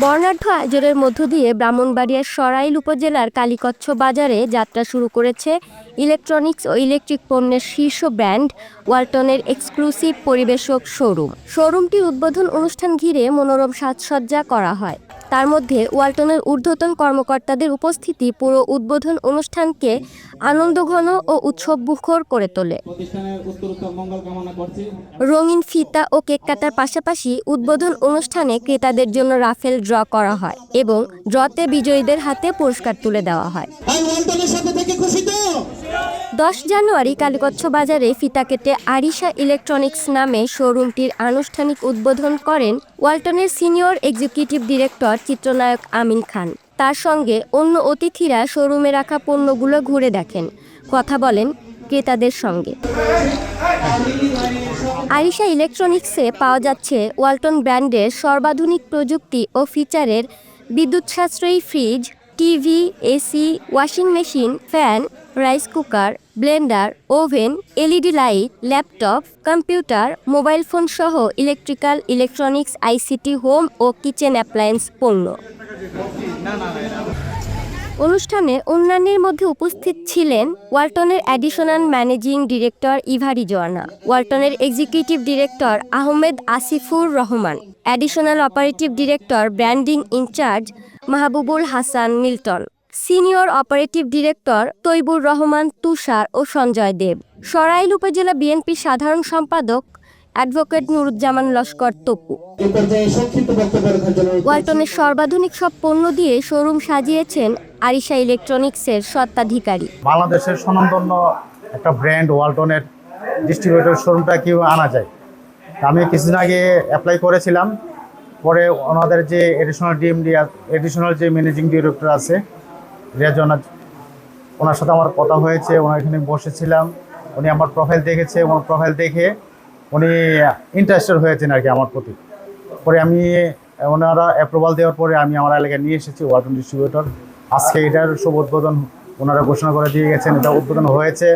বর্ণাঢ্য আয়োজনের মধ্য দিয়ে ব্রাহ্মণবাড়িয়ার সরাইল উপজেলার কালীকচ্ছ বাজারে যাত্রা শুরু করেছে ইলেকট্রনিক্স ও ইলেকট্রিক পণ্যের শীর্ষ ব্র্যান্ড ওয়ালটনের এক্সক্লুসিভ পরিবেশক শোরুম। শোরুমটির উদ্বোধন অনুষ্ঠান ঘিরে মনোরম সাজসজ্জা করা হয়। তার মধ্যে ওয়ালটনের ঊর্ধ্বতন কর্মকর্তাদের উপস্থিতি পুরো উদ্বোধন অনুষ্ঠানকে আনন্দঘন ও উৎসব মুখর করে তোলে। প্রতিষ্ঠানের উত্তরোত্তর মঙ্গল কামনা করছি। রঙিন ফিতা ও কেক কাটার পাশাপাশি উদ্বোধন অনুষ্ঠানে ক্রেতাদের জন্য রাফেল ড্র করা হয় এবং ড্রতে বিজয়ীদের হাতে পুরস্কার তুলে দেওয়া হয়। ভাই ওয়ালটনের সাথে থেকে খুশি তো! দশ জানুয়ারি কালীকচ্ছ বাজারে ফিতা কেটে আরিশা ইলেকট্রনিক্স নামে শোরুমটির আনুষ্ঠানিক উদ্বোধন করেন ওয়ালটনের সিনিয়র এক্সিকিউটিভ ডিরেক্টর চিত্রনায়ক আমিন খান। তার সঙ্গে অন্য অতিথিরা শোরুমে রাখা পণ্যগুলো ঘুরে দেখেন। কথা বলেন ক্রেতাদের সঙ্গে। আরিশা ইলেকট্রনিক্সে পাওয়া যাচ্ছে ওয়ালটন ব্র্যান্ডের সর্বাধুনিক প্রযুক্তি ও ফিচারের বিদ্যুৎ সাশ্রয়ী fridge, TV, AC, washing machine, fan, rice cooker, blender, oven, LED light, laptop, computer, mobile phone সহ ইলেকট্রিক্যাল, ইলেকট্রনিক্স, আইসিটি, হোম ও কিচেন অ্যাপ্লায়েন্স পণ্য। অনুষ্ঠানে অন্যান্যের মধ্যে উপস্থিত ছিলেন ওয়ালটনের অ্যাডিশনাল ম্যানেজিং ডিরেক্টর ইভারি জোয়ানা ওয়ালটনের executive director Ahmed Asifur Rahman, additional operative director branding in charge Mahbubul Hasan Milton, senior operative director Taibur Rahman Tushar ও সঞ্জয় দেব। সরাইল উপজেলা বিএনপি সাধারণ সম্পাদক অ্যাডভোকেট নুরুজ্জামান লস্কর তপু। এই পর্যায়ে সংক্ষিপ্ত বক্তব্য রাখার জন্য ওয়ালটনের সর্বাধুনিক সব পণ্য দিয়ে শোরুম সাজিয়েছেন আরিশা ইলেকট্রনিক্সের স্বত্বাধিকারী। বাংলাদেশের স্বনামধন্য একটা ব্র্যান্ড ওয়ালটনের ডিস্ট্রিবিউটর শোরুমটা কি আনা যায়? তা আমি কিছুদিন আগে অ্যাপ্লাই করেছিলাম। পরে ওনাদের যে এডিশনাল ডিএমডি এডিশনাল যে ম্যানেজিং ডিরেক্টর আছে রেজনা ওনার সাথে আমার কথা হয়েছে ওনার এখানে বসেছিলাম। উনি আমার প্রোফাইল দেখেছে ওনার প্রোফাইল দেখে উনি ইন্টারেস্টেড হয়েছেন আর কি আমার প্রতি। পরে আমি, ওনারা অ্যাপ্রুভাল দেওয়ার পরে আমি আমার এলাকায় নিয়ে এসেছি ওয়ালটন ডিস্ট্রিবিউটর আজকে এটার শুভ উদ্বোধন ওনারা ঘোষণা করে দিয়ে গেছেন, এটা উদ্বোধন হয়েছে।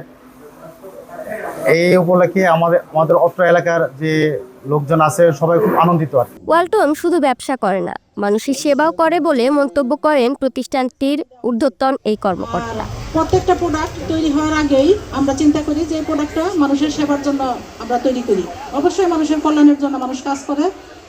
এই উপলক্ষে আমাদের আমাদের অত্র এলাকার যে লোকজন আছে, সবাই খুব আনন্দিত আর। ওয়ালটন শুধু ব্যবসা করে না, মানুষের সেবাও করে বলে মন্তব্য করেন প্রতিষ্ঠানটির ঊর্ধ্বতন এই কর্মকর্তা প্রত্যেকটা প্রোডাক্ট তৈরি হওয়ার আগেই আমরা চিন্তা করি যে এই প্রোডাক্টটা মানুষের সেবার জন্য আমরা তৈরি করি। অবশ্যই মানুষের কল্যাণের জন্য মানুষ কাজ করে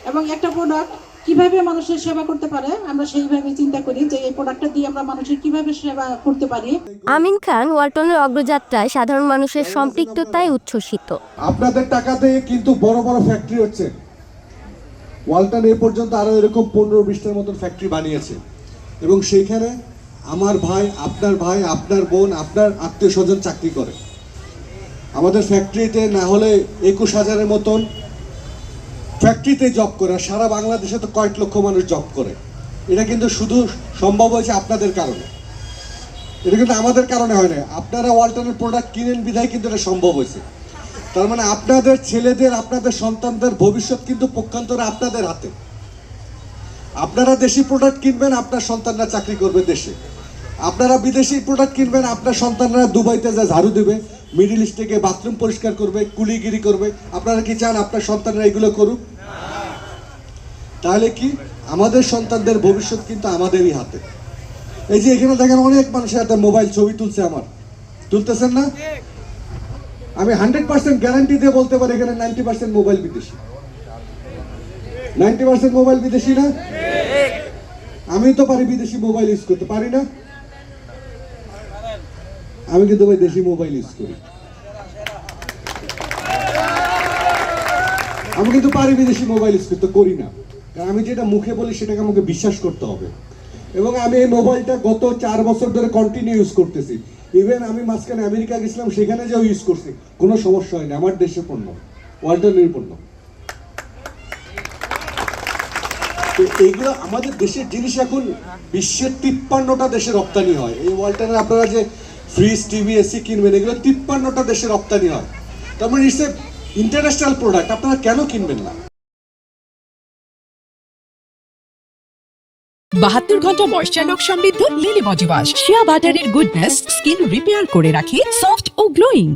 এবং একটা প্রোডাক্ট কীভাবে মানুষের সেবা করতে পারে আমরা সেইভাবে চিন্তা করি যে এই প্রোডাক্টটা দিয়ে আমরা মানুষের কীভাবে সেবা করতে পারি। আমিন খান ওয়ালটনের অগ্রযাত্রায় সাধারণ মানুষের সম্পৃক্ততায় উচ্ছ্বসিত। আপনাদের টাকাতে কিন্তু বড় বড় ফ্যাক্টরি হচ্ছে। ওয়ালটন এ পর্যন্ত আরও এরকম পনেরো বিশটার মতন ফ্যাক্টরি বানিয়েছে। এবং সেইখানে আমার ভাই, আপনার ভাই, আপনার বোন, আপনার আত্মীয় স্বজন চাকরি করে। আমাদের ফ্যাক্টরিতে না হলে একুশ হাজারের মতন ফ্যাক্টরিতে জব করে সারা বাংলাদেশে তো কয়েক লক্ষ মানুষ জব করে। এটা কিন্তু শুধু সম্ভব হয়েছে আপনাদের কারণে। এটা কিন্তু আমাদের কারণে হয় না আপনারা ওয়ালটনের প্রোডাক্ট কিনেন বিধায় কিন্তু এটা সম্ভব হয়েছে। তার মানে আপনাদের ছেলেদের, আপনাদের সন্তানদের ভবিষ্যৎ কিন্তু পক্ষান্তরে আপনাদের হাতে। আপনারা দেশি প্রোডাক্ট কিনবেন, আপনার সন্তানরা চাকরি করবে দেশে। আপনারা বিদেশি প্রোডাক্ট কিনবেন, আপনার সন্তানরা দুবাইতে যা ঝাড়ু দেবে মিডিল ইস্টে গিয়ে বাথরুম পরিষ্কার করবে, কুলিগিরি করবে। আপনারা কি চান আপনার সন্তানরা এগুলো করুক? তাহলে কি? আমাদের সন্তানদের ভবিষ্যৎ কিন্তু আমাদেরই হাতে। এই যে এখানে দেখেন অনেক মানুষের হাতে মোবাইল ছবি তুলছে আমার। তুলতেছেন না? আমি হান্ড্রেড পার্সেন্ট গ্যারান্টি দিয়ে বলতে পারি এখানে নাইনটি পার্সেন্ট মোবাইল বিদেশি। নাইনটি পার্সেন্ট মোবাইল বিদেশি না? আমি তো পারি বিদেশি মোবাইল ইউজ করতে, পারি না? আমি কিন্তু ভাই দেশি মোবাইল ইউজ করি। আমি কিন্তু পারি বিদেশি মোবাইল ইউজ করতে করি না। কারণ আমি যেটা মুখে বলি সেটাকে আমাকে বিশ্বাস করতে হবে। এবং আমি এই মোবাইলটা গত চার বছর ধরে কন্টিনিউ ইউজ করতেছি। ইভেন আমি মাঝখানে আমেরিকা গেছিলাম, সেখানে যাও ইউজ করছি। কোনো সমস্যা হয়নি আমার দেশের পণ্য ওয়ার্ল্ডের পণ্য। তো এইগুলো আমাদের দেশের জিনিস এখন বিশ্বের তিপ্পান্নটা দেশে রপ্তানি হয়। এই ওয়ালটনের আপনারা যে ফ্রিজ টিভি এসি কিনবেন, এগুলো তিপ্পান্নটা দেশে রপ্তানি হয়। তার মানে ইটস এ ইন্টারন্যাশনাল প্রোডাক্ট আপনারা কেন কিনবেন না? বাহাত্তর ঘণ্টা ময়শ্চার লক সমৃদ্ধ লিলি বডি ওয়াশ শিয়া বাটারের গুডনেস স্কিন রিপেয়ার করে রাখে সফট ও গ্লোয়িং